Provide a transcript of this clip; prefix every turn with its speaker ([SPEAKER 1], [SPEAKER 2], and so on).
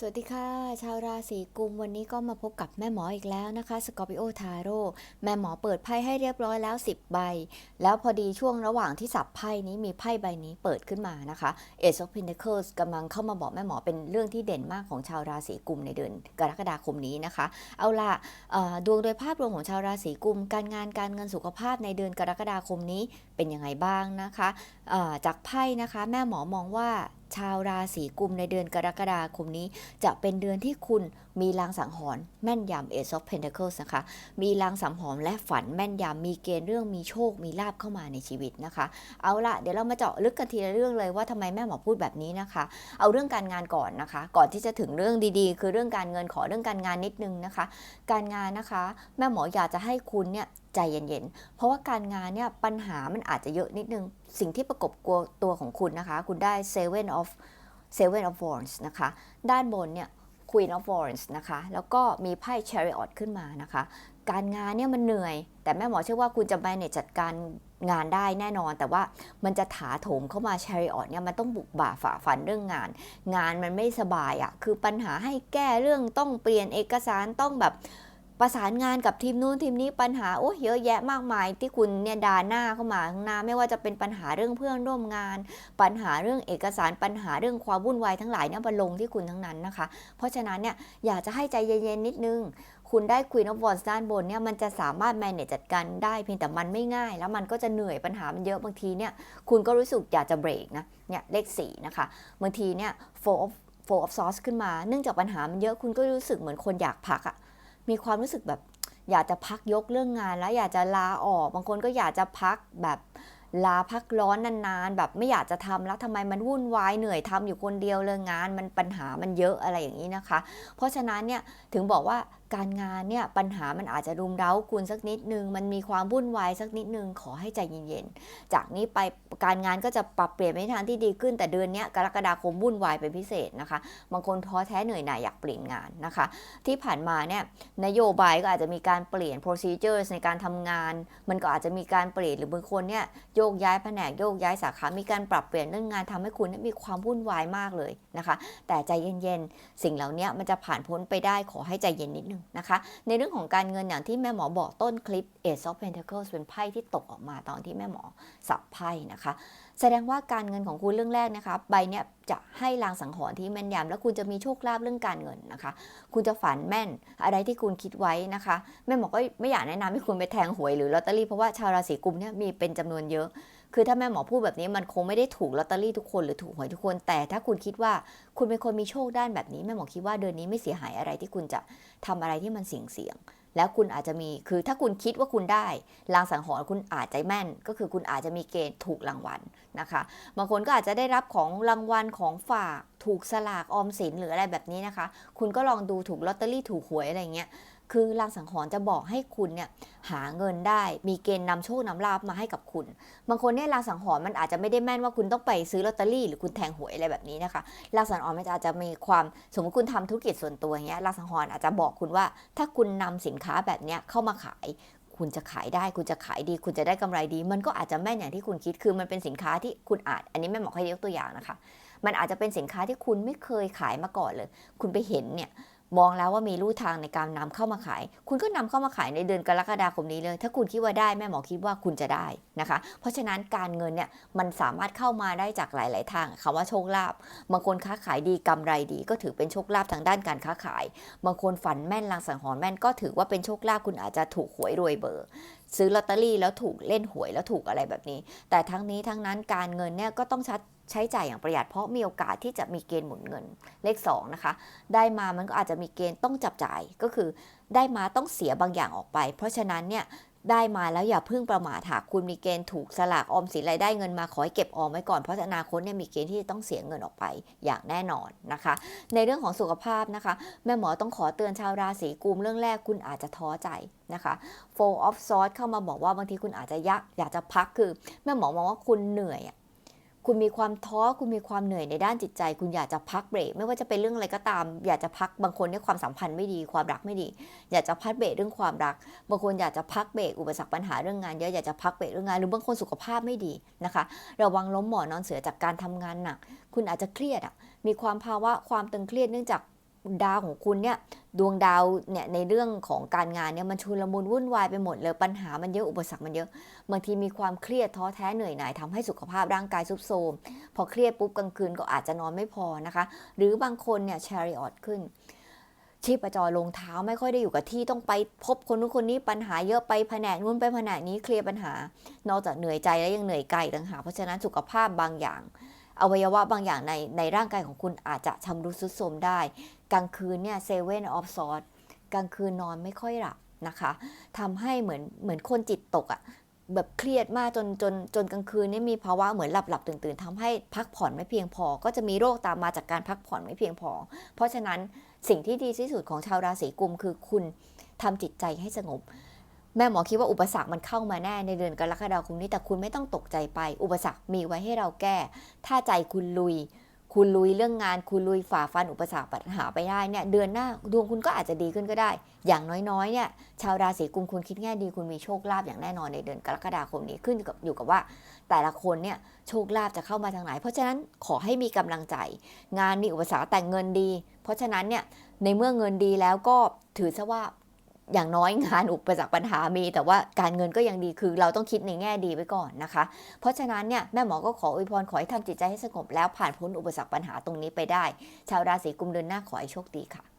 [SPEAKER 1] สวัสดีค่ะ ชาวราศีกุมวันนี้ก็มาพบกับแม่หมออีกแล้วนะคะสกอร์ปิโอทาโร่แม่หมอเปิดไพ่ให้เรียบร้อยแล้ว 10 ใบ แล้วพอดีช่วงระหว่างที่สับไพ่นี้มีไพ่ใบนี้เปิดขึ้นมานะคะ Ace of Pentacles กำลังเข้ามาบอกแม่หมอเป็นเรื่องที่เด่นมากของชาวราศีกุมในเดือนกรกฎาคมนี้นะคะ เอาล่ะดวงโดยภาพรวมของชาวราศีกุม การงานการเงินสุขภาพในเดือนกรกฎาคมนี้เป็นยังไงบ้างนะคะจากไพ่นะคะ แม่หมอมองว่า ชาวราศีกุมในเดือนกรกฎาคมนี้ จะเป็นเดือนที่คุณมีลางสังหรณ์แม่นยำ Ace of Pentacles นะคะ มีลางสังหรณ์และฝันแม่นยำมีเกณฑ์เรื่องมีโชคมีลาบเข้ามาในชีวิตนะคะ เอาละเดี๋ยวเรามาเจาะลึกกันทีละเรื่องเลยว่าทำไมแม่หมอพูดแบบนี้นะคะ เอาเรื่องการงานก่อนนะคะ ก่อนที่จะถึงเรื่องดีๆ คือเรื่องการเงินขอเรื่องการงานนิดนึงนะคะ การงานนะคะ แม่หมออยากจะให้คุณเนี่ย ใจเย็นๆ เพราะว่าการงานเนี่ยปัญหามันอาจจะเยอะนิดนึง สิ่งที่ประกบกลัวตัวของคุณนะคะ คุณได้ seven of seven of wands นะคะ ด้านบนเนี่ย Queen of Wands นะคะ แล้วก็มีไพ่ Chariot ขึ้นมานะคะ การงานเนี่ยมันเหนื่อย แต่แม่หมอเชื่อว่าคุณจะ manage จัดการงานได้แน่นอน แต่ว่ามันจะถาโถมเข้ามา Chariot เนี่ยมันต้องบุกบ่าฝ่าฟันเรื่องงาน งานมันไม่สบายอะ่ะคือปัญหาให้แก้เรื่องต้องเปลี่ยนเอกสารต้องแบบ ประสานงานกับทีมนู้นทีมนี้ปัญหาโอ้เยอะแยะมากมายที่คุณเนี่ยดาหน้าเข้ามาข้างหน้าไม่ว่าจะเป็นปัญหาเรื่องเพื่อนร่วมงาน ปัญหาเรื่องเอกสารปัญหาเรื่องความวุ่นวายทั้งหลายเนี่ยมาลงที่คุณทั้งนั้นนะคะ เพราะฉะนั้นเนี่ยอยากจะให้ใจเย็นๆนิดนึงคุณได้ Queen of Wands ด้านบนเนี่ยมันจะสามารถ manage จัดการได้เพียงแต่มันไม่ง่าย แล้วมันก็จะเหนื่อยปัญหามันเยอะบางทีเนี่ยคุณก็รู้สึกอยากจะเบรกนะเนี่ยเลข4นะคะบางทีเนี่ย four of four of swords ขึ้นมา เนื่องจากปัญหามันเยอะคุณก็รู้สึกเหมือนคนอยากพักอะ มีความรู้สึกแบบอยากจะพักยกเรื่องงานแล้วอยากจะลาออก บางคนก็อยากจะพักแบบลาพักร้อนนานๆ แบบไม่อยากจะทำแล้วทำไมมันวุ่นวายเหนื่อยทำอยู่คนเดียวเลยงานมันปัญหามันเยอะอะไรอย่างนี้นะคะ เพราะฉะนั้นเนี่ยถึงบอกว่าการงานเนี่ยปัญหามันอาจจะรุมเร้าคุณสักนิดนึง มันมีความวุ่นวายสักนิดนึง ขอให้ใจเย็นๆ จากนี้ไปการงานก็จะปรับเปลี่ยนไปในทางที่ดีขึ้น แต่เดือนนี้กรกฎาคมวุ่นวายเป็นพิเศษนะคะ บางคนท้อแท้เหนื่อยหน่ายอยากเปลี่ยนงานนะคะ ที่ผ่านมาเนี่ยนโยบายก็อาจจะมีการเปลี่ยน procedures ในการทำงาน มันก็อาจจะมีการเปลี่ยนหรือบางคนเนี่ยโยกย้ายแผนกโยกย้ายสาขา มีการปรับเปลี่ยนเรื่องงานทำให้คุณมีความวุ่นวายมากเลยนะคะ แต่ใจเย็นๆ สิ่งเหล่านี้มันจะผ่านพ้นไปได้ขอให้ใจเย็นนิดนึงนะคะ ในเรื่องของการเงินอย่างที่แม่หมอบอกต้นคลิป Ace of Pentacles เป็นไพ่ที่ตกออกมาตอนที่แม่หมอสับไพ่นะคะ แสดงว่าการเงินของคุณเรื่องแรกนะคะใบเนี้ยจะให้ลางสังหรณ์ที่แม่นยำแล้วคุณจะมีโชคลาภเรื่องการเงินนะคะ คุณจะฝันแม่นอะไรที่คุณคิดไว้นะคะแม่หมอก็ไม่อยากแนะนำให้คุณไปแทงหวยหรือลอตเตอรี่เพราะว่าชาวราศีกุมเนี่ยมีเป็นจำนวนเยอะ คือถ้าแม่หมอพูดแบบนี้มันคงไม่ได้ถูกลอตเตอรี่ทุกคนหรือถูกหวยทุกคน แต่ถ้าคุณคิดว่าคุณเป็นคนมีโชคด้านแบบนี้แม่หมอคิดว่าเดือนนี้ไม่เสียหายอะไรที่คุณจะทำอะไรที่มันเสี่ยงเสี่ยงๆแล้วคุณอาจจะมีคือถ้าคุณคิดว่าคุณได้ลางสังหรณ์คุณอาจจะแม่น ก็คือคุณอาจจะมีเกณฑ์ถูกรางวัลนะคะบางคนก็อาจจะได้รับของรางวัลของฝาก ถูกสลากออมสินหรืออะไรแบบนี้นะคะ คุณก็ลองดูถูกลอตเตอรี่ถูกหวยอะไรเงี้ย คือลางสังหรณ์จะบอกให้คุณเนี่ยหาเงินได้ มีเกณฑ์นำโชคนำลาบมาให้กับคุณ บางคนเนี่ยลางสังหรณ์มันอาจจะไม่ได้แม่นว่าคุณต้องไปซื้อลอตเตอรี่หรือคุณแทงหวยอะไรแบบนี้นะคะลางสังหรณ์มันอาจจะมีความสมมติคุณทำธุรกิจส่วนตัวอย่างเงี้ยลางสังหรณ์อาจจะบอกคุณว่า ถ้าคุณนำสินค้าแบบเนี้ยเข้ามาขายคุณจะขายได้ คุณจะขายดี คุณจะได้กำไรดี มันก็อาจจะแม่นอย่างที่คุณคิด คือมันเป็นสินค้าที่คุณอาจ อันนี้แม่หมอให้ยกตัวอย่างนะคะ มันอาจจะเป็นสินค้าที่คุณไม่เคยขายมาก่อนเลย คุณไปเห็นเนี่ย มองแล้วว่ามีลู่ทางในการนำเข้ามาขาย คุณก็นำเข้ามาขายในเดือนกรกฎาคมนี้เลย ถ้าคุณคิดว่าได้แม่หมอคิดว่าคุณจะได้นะคะ เพราะฉะนั้นการเงินเนี่ยมันสามารถเข้ามาได้จากหลาย ๆ ทางคำว่าโชคลาภบางคนค้าขายดีกำไรดี ก็ถือเป็นโชคลาภทางด้านการค้าขาย บางคนฝันแม่นลางสังหรณ์แม่นก็ถือว่าเป็นโชคลาภคุณอาจจะถูกหวยรวยเบอร์ซื้อลอตเตอรี่แล้วถูกเล่นหวยแล้วถูกอะไรแบบนี้ แต่ทั้งนี้ทั้งนั้นการเงินเนี่ยก็ต้องชัด ใช้จ่ายอย่างประหยัด เพราะมีโอกาสที่จะมีเกณฑ์หมุนเงินเลข2นะคะได้มามันก็อาจจะมีเกณฑ์ต้องจับจ่ายก็คือ ได้มาต้องเสียบางอย่างออกไป เพราะฉะนั้นเนี่ยได้มาแล้วอย่าเพิ่งประมาทหากคุณมีเกณฑ์ถูกสลากออมสินรายได้เงินมาขอให้เก็บออมไว้ก่อนเพราะอนาคตเนี่ยมีเกณฑ์ที่จะต้องเสียเงินออกไปอย่างแน่นอนนะคะ ในเรื่องของสุขภาพนะคะ แม่หมอต้องขอเตือนชาวราศีกุมเรื่องแรกคุณอาจจะท้อใจนะคะ four of swords เข้ามาบอกว่าบางทีคุณอาจจะยักอยากจะพักคือ แม่หมอมองว่าคุณเหนื่อยอะ คุณมีความท้อคุณมีความเหนื่อยในด้านจิตใจ คุณอยากจะพักเบรกไม่ว่าจะเป็นเรื่องอะไรก็ตาม อยากจะพักบางคนเนี่ยความสัมพันธ์ไม่ดีความรักไม่ดี อยากจะพักเบรกเรื่องความรัก บางคนอยากจะพักเบรกอุปสรรคปัญหาเรื่องงานเยอะอยากจะพักเบรกเรื่องงานหรือบางคนสุขภาพไม่ดีนะคะ ระวังล้มหมอนอนเสือจากการทำงานหนัก คุณอาจจะเครียดอะมีความภาวะความตึงเครียดเนื่องจาก ดาวของคุณเนี่ยดวงดาวเนี่ยในเรื่องของการงานเนี่ยมันชุลมุนวุ่นวายไปหมดเลยปัญหามันเยอะอุปสรรคมันเยอะบางทีมีความเครียดท้อแท้เหนื่อยหน่ายทำให้สุขภาพร่างกายทรุดโทมพอเครียดปุ๊บกลางคืนก็อาจจะนอนไม่พอนะคะ หรือบางคนเนี่ยชาริออตขึ้นชีพจรลงเท้าไม่ค่อยได้อยู่กับที่ต้องไปพบคนนู้นคนนี้ปัญหาเยอะไปแผนกนู้นไปแผนกนี้เคลียร์ปัญหา นอกจากเหนื่อยใจแล้วยังเหนื่อยกายต่างหากเพราะฉะนั้นสุขภาพบางอย่าง อวัยวะบางอย่างในในร่างกายของคุณอาจจะชำรุดทรุดโทรมได้ กลางคืนเนี่ยเซเว่นออฟซอร์กลางคืนนอนไม่ค่อยหลับนะคะทำให้เหมือนเหมือนคนจิตตกอะ่ะแบบเครียดมากจนจนจนกลางคืนนี่มีภาวะเหมือนหลับหลับตื่นตื่นทำให้พักผ่อนไม่เพียงพอ ก็จะมีโรคตามมาจากการพักผ่อนไม่เพียงพอ เพราะฉะนั้นสิ่งที่ดีที่สุดของชาวราศีกุมคือคุณทำจิตใจให้สงบ แม่หมอคิดว่าอุปสรรคมันเข้ามาแน่ในเดือนกรกฎาคมนี้แต่คุณไม่ต้องตกใจไป อุปสรรคมีไว้ให้เราแก้ ถ้าใจคุณลุย คุณลุยเรื่องงาน คุณลุยฝ่าฟันอุปสรรคปัญหาไปได้เนี่ยเดือนหน้าดวงคุณก็อาจจะดีขึ้นก็ได้ อย่างน้อยๆเนี่ยชาวราศีกุมคุณคิดแง่ดีคุณมีโชคลาภอย่างแน่นอนในเดือนกรกฎาคมนี้ขึ้นกับอยู่กับว่า แต่ละคนเนี่ยโชคลาภจะเข้ามาทางไหน เพราะฉะนั้นขอให้มีกำลังใจ งานมีอุปสรรคแต่เงินดี เพราะฉะนั้นเนี่ยในเมื่อเงินดีแล้วก็ถือซะว่า อย่างน้อยงานอุปสรรคปัญหามี แต่ว่าการเงินก็ยังดีคือเราต้องคิดในแง่ดีไว้ก่อนนะคะ เพราะฉะนั้นเนี่ยแม่หมอก็ขออวยพรขอให้ทำจิตใจให้สงบแล้วผ่านพ้นอุปสรรคปัญหาตรงนี้ไปได้ ชาวราศีกุมเดือนหน้าขอให้โชคดีค่ะ